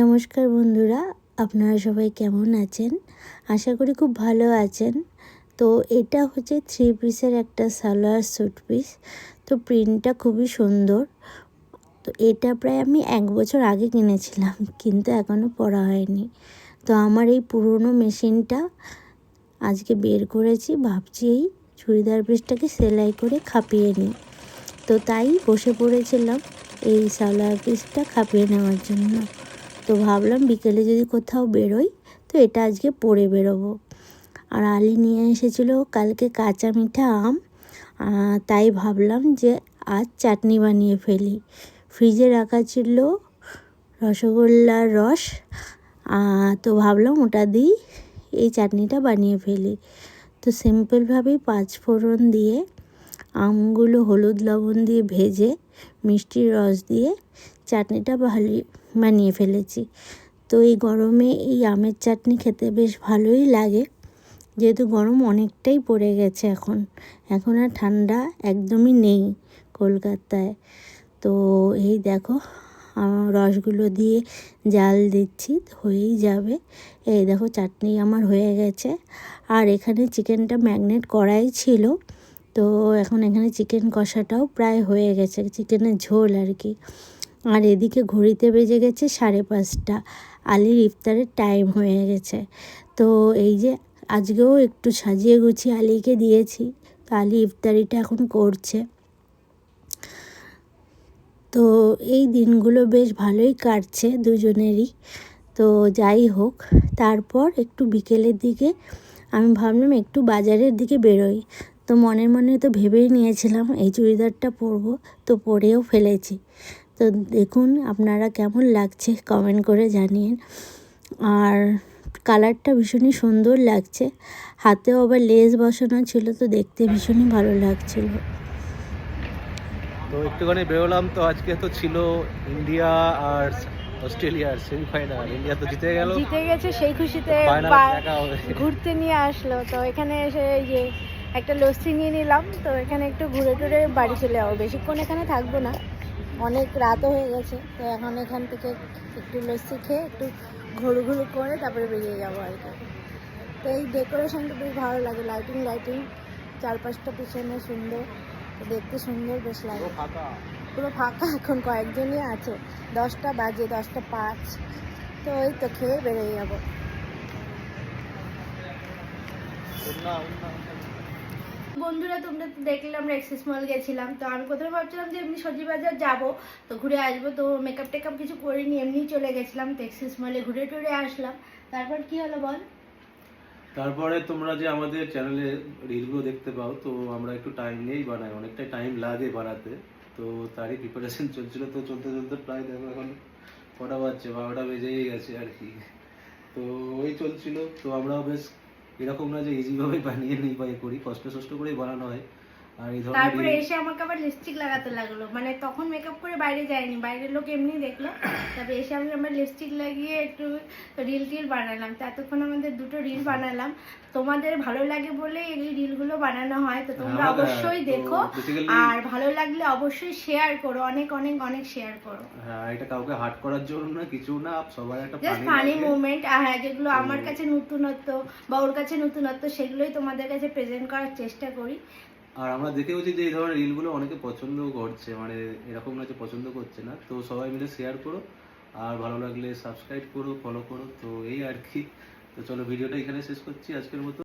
নমস্কার বন্ধুরা, আপনারা সবাই কেমন আছেন? আশা করি খুব ভালো আছেন। তো এটা হচ্ছে থ্রি পিসের একটা সালোয়ার স্যুট পিস তো প্রিন্টটা খুবই সুন্দর। তো এটা প্রায় আমি এক বছর আগে কিনেছিলাম, কিন্তু এখনও পরা হয়নি। তো আমার এই পুরনো মেশিনটা আজকে বের করেছি, ভাবছি এই চুড়িদার পিসটাকে সেলাই করে খাপিয়ে নিই। তো তাই বসে পড়েছিলাম এই সালোয়ার পিসটা খাপিয়ে নেওয়ার জন্য। তো ভাবলাম বিকেলে যদি কোথাও বেরোই, তো এটা আজকে পরে বেরোবো। আর আলি নিয়ে এসেছিল কালকে কাঁচা মিঠা আম তাই ভাবলাম যে আজ চাটনি বানিয়ে ফেলি। ফ্রিজে রাখা ছিল রসগোল্লার রস তো ভাবলাম ওটা দিই এই চাটনিটা বানিয়ে ফেলি। তো সিম্পলভাবেই পাঁচ ফোড়ন দিয়ে আমগুলো হলুদ লবণ দিয়ে ভেজে মিষ্টির রস দিয়ে চাটনিটা ভালোই বানিয়ে ফেলেছি। তো এই গরমে এই আমের চাটনি খেতে বেশ ভালোই লাগে। যেহেতু গরম অনেকটাই পড়ে গেছে এখন। এখন আর ঠান্ডা একদমই নেই কলকাতায়। তো এই দেখো আহ, রসগুলো দিয়ে জাল দিচ্ছি হয়েই যাবে। এই দেখো চাটনি আমার হয়ে গেছে। আর এখানে চিকেনটা ম্যাগনেট করাই ছিল। তো এখন এখানে চিকেন কষাটাও প্রায় হয়ে গেছে চিকেনের ঝোল আর কি আর এদিকে ঘড়িতে বেজে গেছে সাড়ে পাঁচটা, আলির ইফতারের টাইম হয়ে গেছে। তো এই যে আজকেও একটু সাজিয়ে গুছিয়ে আলিকে দিয়েছি, তো আলি ইফতারিটা এখন করছে। তো এই দিনগুলো বেশ ভালোই কাটছে দুজনেরই। তো যাই হোক, তারপর একটু বিকেলের দিকে আমি ভাবলাম একটু বাজারের দিকে বেরোই। তো মনে মনে তো ভেবেই নিয়েছিলাম এই চুড়িদারটা পরবো তো পরেও ফেলেছি। তো দেখুন আপনারা কেমন লাগছে কমেন্ট করে জানিয়েন। আর কালারটা ভীষণই সুন্দর লাগছে। হাতেও আবার লেস বসানো ছিল তো দেখতে ভীষণই ভালো লাগছিল। তো একটুখানি বেরোলাম তো আজকে তো ছিল ইন্ডিয়া আর অস্ট্রেলিয়ার সেমিফাইনাল ইন্ডিয়া তো জিতে গেল। জিতে গেছে সেই খুশিতে ঘুরতে নিয়ে আসলো। তো এখানে এসে এই যে একটা লস্যি নিয়ে নিলাম তো এখানে একটু ঘুরে টুরে বাড়ি চলে যাব। বেশিক্ষণ এখানে থাকব না অনেক রাতও হয়ে গেছে তো এখন এখান থেকে একটু লস্যি খেয়ে একটু ঘুরু ঘুরু করে তারপরে বেরিয়ে যাব আর কি। তো এই ডেকোরেশনটা বেশ ভালো লাগে লাইটিং লাইটিং চারপাশটা পিছনে সুন্দর দেখতে সুন্দর বেশ লাগে। পুরো ফাঁকা। এখন কয়েকজনই আছে দশটা বাজে দশটা পাঁচ তো ওই তো খেয়ে বেরিয়ে যাব। বন্ধুরা, তোমরা তো দেখলে আমরা এক্সেস মল গেছিলাম। তো আমি প্রথমে ভাবছিলাম যে এমনি সবজি বাজার যাব, তো ঘুরে আসব। তো মেকআপ টেকআপ কিছু করিনি এমনি চলে গেছিলাম তো এক্সেস মলে ঘুরে টুরে আসলাম। তারপর কি হলো বল? তারপরে তোমরা যে আমাদের চ্যানেলে রিলগুলো দেখতে পাও, তো আমরা একটু টাইম নিয়েই বানাই। অনেকটা টাইম লাগে বানাতে। তো তারই প্রিপারেশন চলছিল। তো চলতে চলতে প্রায় দেখো এখন কটা বাজছে, বারোটা বেজেই গেছে আর কি। তো ওই চলছিল। তো আমরাও বেশ এরকম না যে ইজিভাবে বানিয়ে নিই বা এ করি কষ্ট সষ্ট করেই বানানো হয়। তারপরে এসে আমাকে আবার লিপস্টিক লাগাতে লাগল। মানে তখন মেকআপ করে বাইরে যায়নি বাইরের লোক এমনি দেখল। তারপরে এসে আমি আমার লিপস্টিক লাগিয়ে একটু রিল টিল বানালাম। তো এতক্ষণ আমাদের দুটো রিল বানালাম। তোমাদের ভালো লাগে বলে এই রিলগুলো বানানো হয় তো তোমরা হ্যাঁ, অবশ্যই দেখো। আর ভালো লাগলে অবশ্যই শেয়ার করো অনেক অনেক অনেক শেয়ার করো। হ্যাঁ এটা কাউকে হার্ট করার জন্য না কিছু না সবার একটা জাস্ট ফানি আর হ্যাঁ যেগুলো আমার কাছে নতুনত্ব বা ওর কাছে নতুনত্ব সেগুলোই তোমাদের কাছে প্রেজেন্ট করার চেষ্টা করি। আর আমরা দেখেওছি যে এই ধরনের রিলগুলো অনেকে পছন্দ করছে মানে এরকম না যে পছন্দ করছে না। তো সবাই মিলে শেয়ার করো, আর ভালো লাগলে সাবস্ক্রাইব করো ফলো করো। তো এই আর কি। তো চলো ভিডিওটা এখানে শেষ করছি। আজকের মতো